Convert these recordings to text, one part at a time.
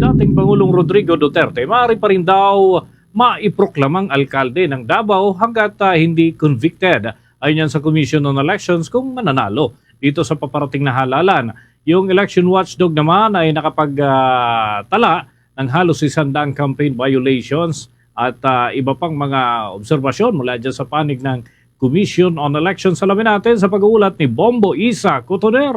dating Pangulong Rodrigo Duterte, maaari pa rin daw maiproklamang alkalde ng Davao hanggat ah, hindi convicted. Ayon yan sa Commission on Elections kung mananalo dito sa paparating na halalan. Yung election watchdog naman ay nakapagtala ng halos isandang campaign violations at ah, iba pang mga obserbasyon mula dyan sa panig ng Commission on Elections. Alamin natin sa pag-uulat ni Bombo Isa Cotoner.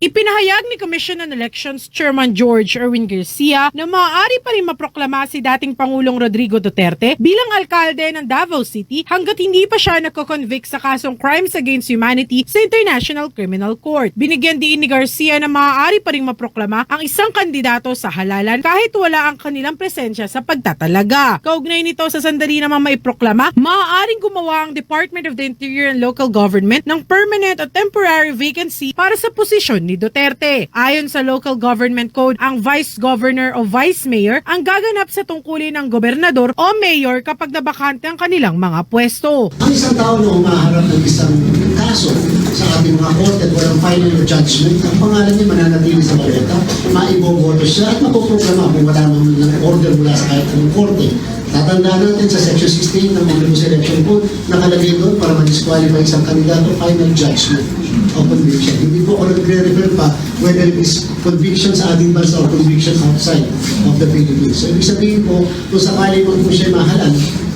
Ipinahayag ni Commission on Elections Chairman George Erwin Garcia na maaari pa rin maproklama si dating Pangulong Rodrigo Duterte bilang alkalde ng Davao City hanggat hindi pa siya nagko-convict sa kasong Crimes Against Humanity sa International Criminal Court. Binigyan din ni Garcia na maaari pa rin maproklama ang isang kandidato sa halalan kahit wala ang kanilang presensya sa pagtatalaga. Kaugnay nito sa sandali naman maiproklama, maaaring gumawa ang Department of the Interior and Local Government ng permanent o temporary vacancy para sa posisyon ni Duterte. Ayon sa Local Government Code, ang Vice Governor o Vice Mayor ang gaganap sa tungkulin ng gobernador o mayor kapag nabakante ang kanilang mga pwesto. Ang isang tao na umaharap ng isang kaso sa ating mga korte at walang final judgment, ang pangalan niya mananatili sa baleta, maiboboto siya at mapoprograma kung wala naman ng order mula sa kahit anong korte. Tatandaan natin sa Section 16 ng Omnibus Election Code, nakalagay doon para ma-disqualify isang kandidato, final judgment o conviction. Hindi po ako nagre-refer pa whether it is conviction sa ating bansa or conviction outside of the Philippines. So, ibig sabihin po, kung sakali man po siya mahalan,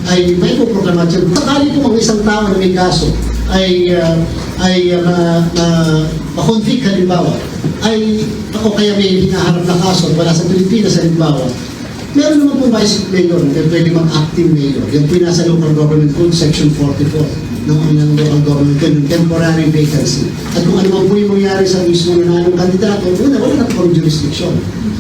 ay may poprograma siya. Kung sakali po ang isang tao na may kaso ay uh, ay uh, ma, ma-convict halimbawa, ay o kaya may hinaharap na kaso wala sa Pilipinas halimbawa, Meron naman po vice mayor pwede mag-acting mayor. Yan po yung nasa local government code, section 44 ng unang local government yung temporary vacancy. At kung ano po yung mangyari sa mismo nananong kandidato, una, wala na po jurisdiction.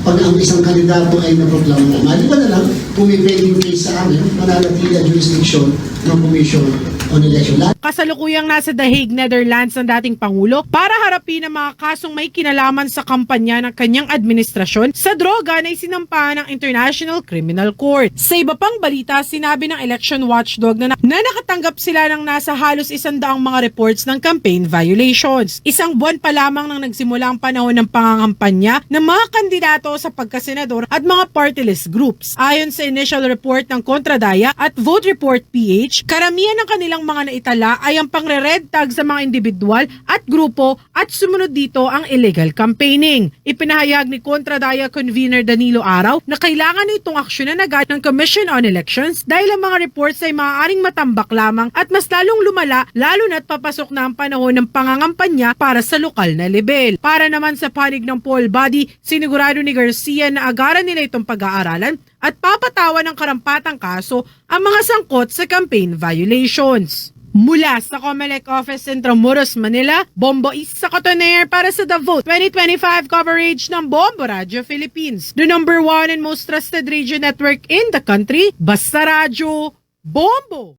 Pag ang isang kandidato ay naproklama na, maliban na lang, kung may pending case sa amin, mananatili ang jurisdiction ng Commission on Election. Kasalukuyang nasa The Hague, Netherlands ang dating Pangulo para harapin ang mga kasong may kinalaman sa kampanya ng kanyang administrasyon sa droga na isinampahan ng International Criminal Court. Sa iba pang balita, sinabi ng election watchdog na, na nakatanggap sila ng nasa halos isandaang mga reports ng campaign violations. Isang buwan pa lamang nang nagsimula ang panahon ng pangangampanya ng mga kandidato sa pagkasenador at mga party list groups. Ayon sa initial report ng Kontradaya at Vote Report PH, karamihan ng kanilang mga naitala ay ang pangre-red tag sa mga individual at grupo at sumunod dito ang illegal campaigning. Ipinahayag ni Kontradaya Convener Danilo Araw na kailangan itong aksyonan agad ng Commission on Elections dahil ang mga reports ay maaaring matambak lamang at mas lalong lumala lalo na't papasok na ang panahon ng pangangampanya para sa lokal na level. Para naman sa panig ng poll body, sinigurado ni Garcia na agaran nila itong pag-aaralan at papatawa ng karampatang kaso ang mga sangkot sa campaign violations. Mula sa Comelec Office Intramuros, Manila, Bombo Isa Cotoner para sa The Vote 2025 coverage ng Bombo Radio Philippines. The number one and most trusted radio network in the country, Basta Radio, Bombo!